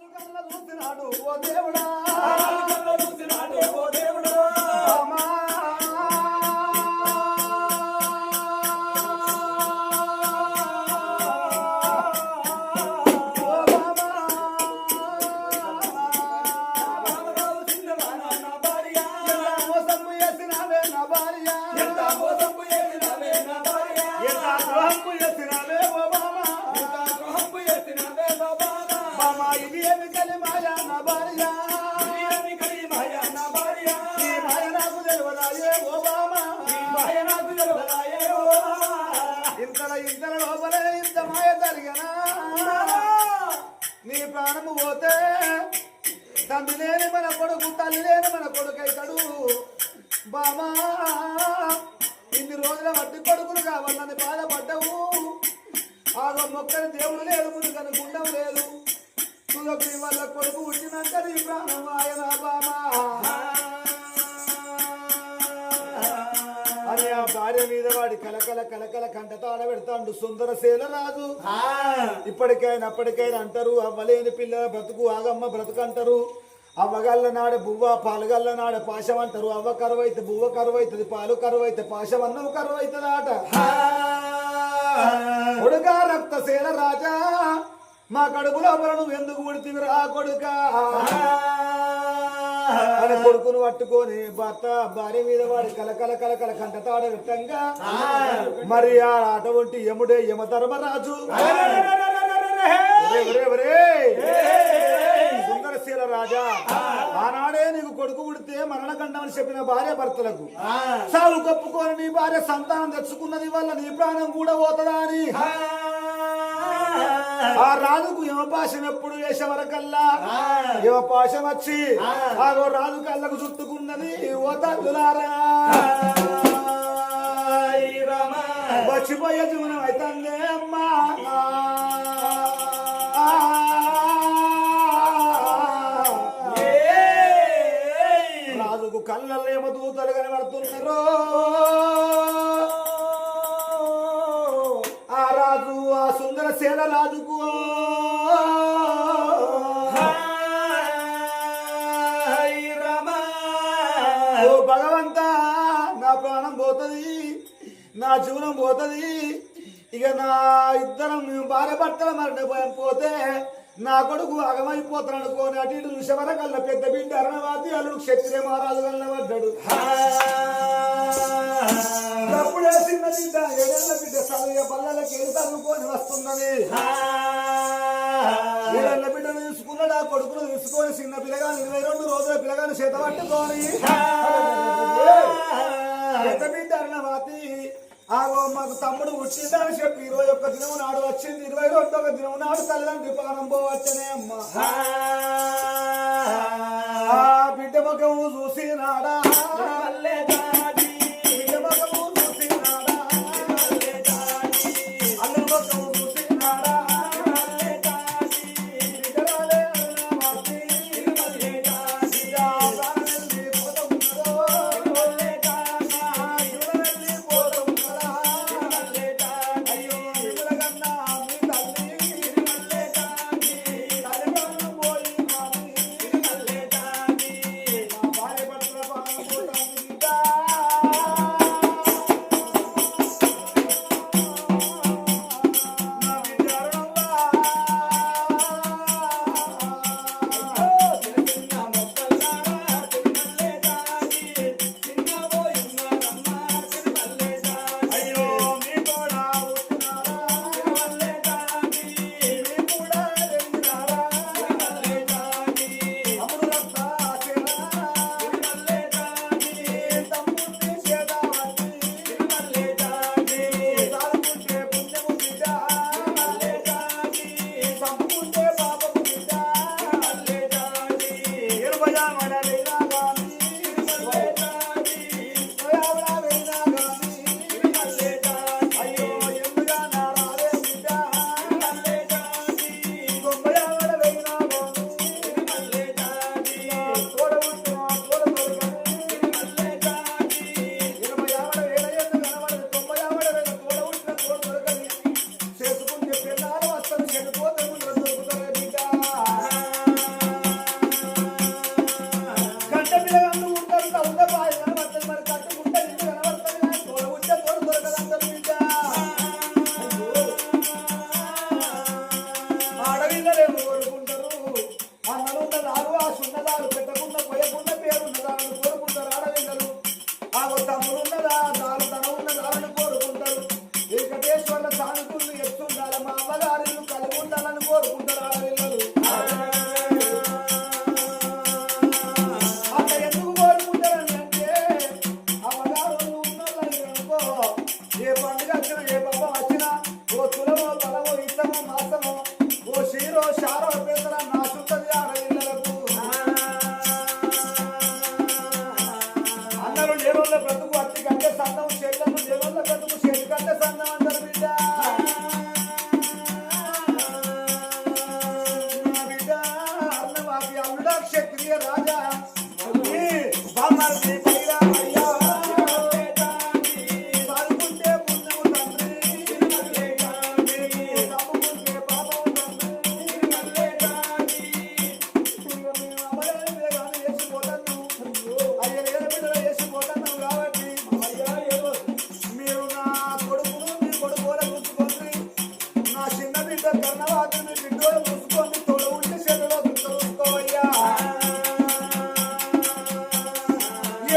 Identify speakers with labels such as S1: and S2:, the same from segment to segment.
S1: చూసినాడు ఓ దేవుడా.
S2: చూసినాడు ఓ దేవుడు.
S1: ఇంతల ఇంతల లోపలే ఇంత మాయ జరిగనా? నీ ప్రాణము పోతే తండ్రి లేని మన కొడుకు తల్లి లేని మన కొడుకైతాడు బామా ఇన్ని రోజుల వడ్డీ కొడుకులు కావాలని బాధపడ్డవు. ఆగో మొక్కని దేవుడు లేదు మునుకని గుండం లేదు. తులకి వల్ల కొడుకు పుట్టినాక నీ ప్రాణం ఆయన బామా? మీద వాడి కలకల కలకల కంటతాడ పెడతాడు సుందర రాజు ఇప్పటికైనా అప్పటికైనా అంటారు అవ్వలేని పిల్లల బ్రతుకు ఆగమ్మ బ్రతుకు అంటారు అవ్వగల్ల నాడే బువ్వ పాలుగల్ల నాడే పాశం అంటారు. అవ్వ కరువు అయితే బువ్వ కరువు అవుతుంది పాలు కరువు అయితే పాశం అన్నం కరువు అవుతుంది ఆట కొడుక రక్తసేన రాజా మా కడుపు లోపల నువ్వు ఎందుకు ఉడితివిరా కొడుక? అని కొడుకును పట్టుకొని భర్త భార్య మీద వాడి కలకల కలకల కంటతాడ విట్టంగా మరి ఆ అటువంటి యముడే యమధర్మరాజు. సుందరశీల రాజా ఆనాడే నీకు కొడుకు పుడితే మరణకండమని చెప్పిన భార్య భర్తలకు. సాగు కప్పుకొని నీ భార్య సంతానం తెచ్చుకున్నది వల్ల నీ ప్రాణం కూడా పోతుందా అని? ఆ రాజుకు యమపాశం ఎప్పుడు వేసే వరకల్లా యమపాశం వచ్చి ఆగో రాజు కళ్ళకు చుట్టుకున్నది ఓ తల్లులారా వచ్చిపోయే జీవనం అవుతుంది అమ్మా. రాజుకు కళ్ళల్లో ఏమో దూతలు కనబడుతున్నారు. సేన రాజుకు ఓ భగవంత నా ప్రాణం పోతుంది నా జీవనం పోతుంది. ఇక నా ఇద్దరం మేము భార్య భర్తల పోతే నా కొడుకు అగమైపోతాను అనుకోని అటు ఇటు చూసేవర కల్లా పెద్ద బిడ్డ అరణవాతి అల్లుడు క్షత్రియ మహారాజు కల్లా తప్పుడే అప్పుడే చిన్న బిడ్డ ఏడేళ్ళ బిడ్డ చదివే పల్లెలకి వెళ్ళి అనుకోని వస్తున్నది. ఏడేళ్ళ బిడ్డను తీసుకున్నాడు ఆ కొడుకును తీసుకొని చిన్న పిల్లగాని ఇరవై రెండు రోజుల పిల్లగాని చేత పట్టుకొని పెద్ద బిడ్డ అరణవాతి ఆగో మాకు తమ్ముడు పుట్టిందని చెప్పి ఇరవై ఒక్క దినం నాడు వచ్చింది. ఇరవై రెండవ దినం నాడు తల్లిదండ్రి ప్రాణం పోవచ్చనే అమ్మ. బిడ్డ ముఖము చూసి Hello.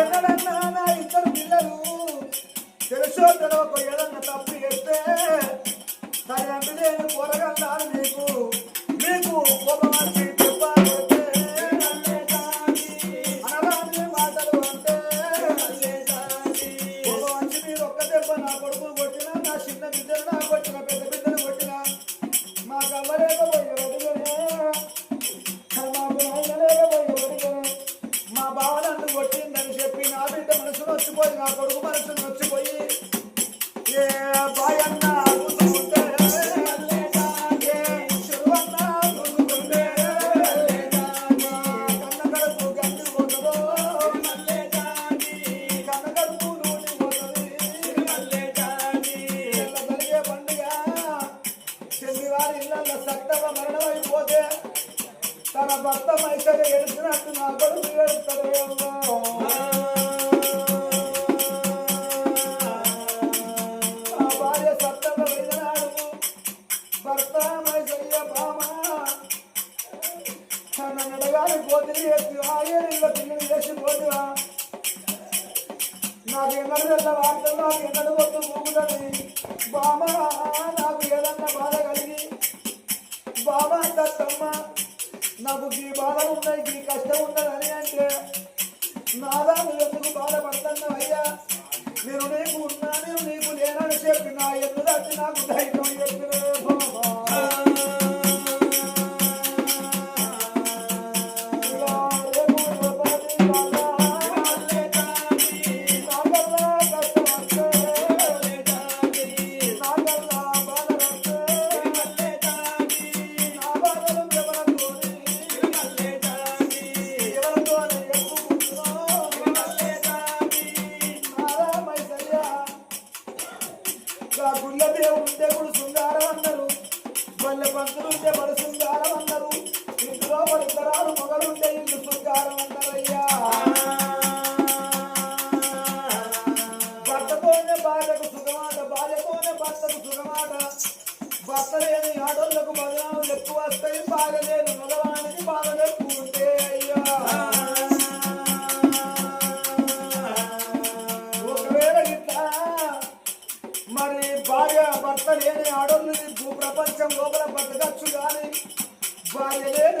S1: ఎన్నడన్నా నా ఇద్దరు పిల్లలు. తెలుసో తెలియక బాబా దత్తమ్మ నాకు గీ బాధ ఉన్నాయి గీ కష్టం ఉన్నదని అంటే నాదా ఎందుకు బాధపడుతున్నావు అయ్యా? నేను నీకు ఉన్నా నేను నీకు లేనని చెప్పి నా ఎందుకు నాకు ధైర్యం చెప్పిన ఉంటే గుడు శృంగారం అన్నారు. మళ్ళీ పంతులుంటే మరి శృంగారం అందరు ఇంట్లో మరి తరాలు మొగలుంటే ఇల్లు శృంగారం అన్నారు అయ్యా.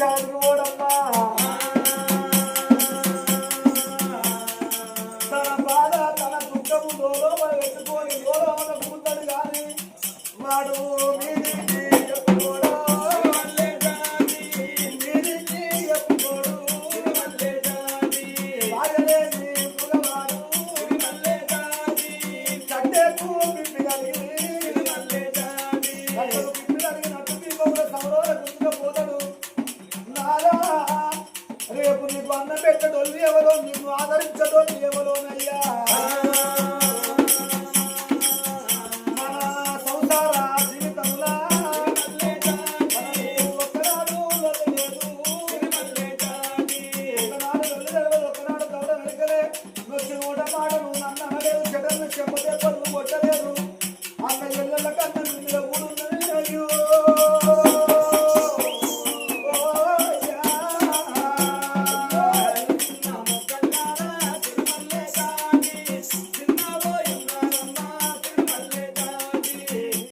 S1: చదువుడమ్మా తన బాధ తన దుఃఖము గౌరవ పెట్టుకొని గౌరవన కూతాడు కానీ వాడు ఎవరో నిన్ను ఆదరించడోళ్ళు ఎవరోనయ్యా